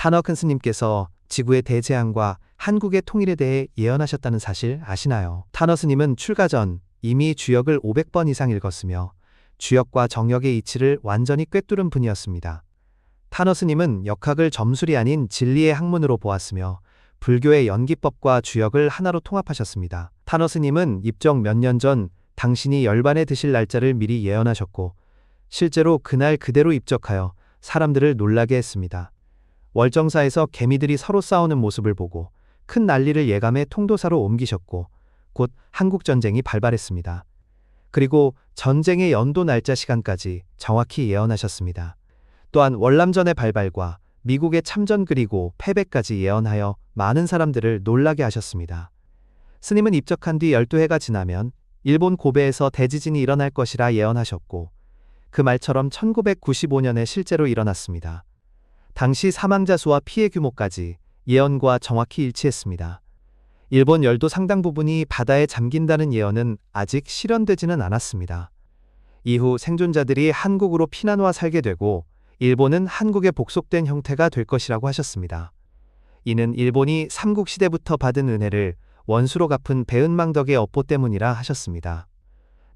타너 큰 스님께서 지구의 대재앙과 한국의 통일에 대해 예언하셨다는 사실 아시나요? 타너 스님은 출가 전 이미 주역을 500번 이상 읽었으며 주역과 정역의 이치를 완전히 꿰뚫은 분이었습니다. 타너 스님은 역학을 점술이 아닌 진리의 학문으로 보았으며 불교의 연기법과 주역을 하나로 통합하셨습니다. 타너 스님은 입정 몇 년 전 당신이 열반에 드실 날짜를 미리 예언하셨고 실제로 그날 그대로 입적하여 사람들을 놀라게 했습니다. 월정사에서 개미들이 서로 싸우는 모습을 보고 큰 난리를 예감해 통도사로 옮기셨고 곧 한국전쟁이 발발했습니다. 그리고 전쟁의 연도 날짜 시간까지 정확히 예언하셨습니다. 또한 월남전의 발발과 미국의 참전 그리고 패배까지 예언하여 많은 사람들을 놀라게 하셨습니다. 스님은 입적한 뒤 12해가 지나면 일본 고베에서 대지진이 일어날 것이라 예언하셨고 그 말처럼 1995년에 실제로 일어났습니다. 당시 사망자 수와 피해 규모까지 예언과 정확히 일치했습니다. 일본 열도 상당 부분이 바다에 잠긴다는 예언은 아직 실현되지는 않았습니다. 이후 생존자들이 한국으로 피난와 살게 되고 일본은 한국에 복속된 형태가 될 것이라고 하셨습니다. 이는 일본이 삼국시대부터 받은 은혜를 원수로 갚은 배은망 덕의 업보 때문이라 하셨습니다.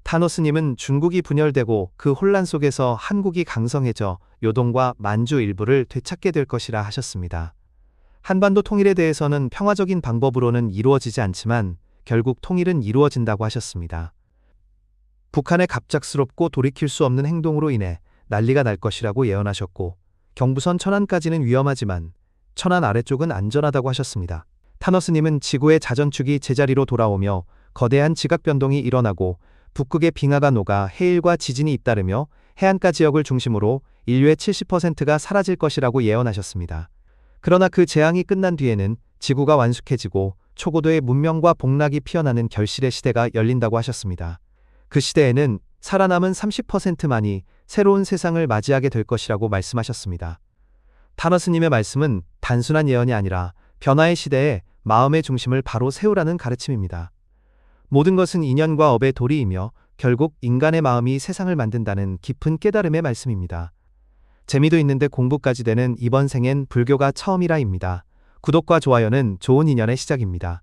타노스님은 중국이 분열되고 그 혼란 속에서 한국이 강성해져 요동과 만주 일부를 되찾게 될 것이라 하셨습니다. 한반도 통일에 대해서는 평화적인 방법으로는 이루어지지 않지만 결국 통일은 이루어진다고 하셨습니다. 북한의 갑작스럽고 돌이킬 수 없는 행동으로 인해 난리가 날 것이라고 예언하셨고 경부선 천안까지는 위험하지만 천안 아래쪽은 안전하다고 하셨습니다. 타너스님은 지구의 자전축이 제자리로 돌아오며 거대한 지각 변동이 일어나고 북극의 빙하가 녹아 해일과 지진이 잇따르며 해안가 지역을 중심으로 인류의 70%가 사라질 것이라고 예언하셨습니다. 그러나 그 재앙이 끝난 뒤에는 지구가 완숙해지고 초고도의 문명과 복락이 피어나는 결실의 시대가 열린다고 하셨습니다. 그 시대에는 살아남은 30%만이 새로운 세상을 맞이하게 될 것이라고 말씀하셨습니다. 타너스님의 말씀은 단순한 예언이 아니라 변화의 시대에 마음의 중심을 바로 세우라는 가르침입니다. 모든 것은 인연과 업의 도리이며 결국 인간의 마음이 세상을 만든다는 깊은 깨달음의 말씀입니다. 재미도 있는데 공부까지 되는 이번 생엔 불교가 처음이라입니다. 구독과 좋아요는 좋은 인연의 시작입니다.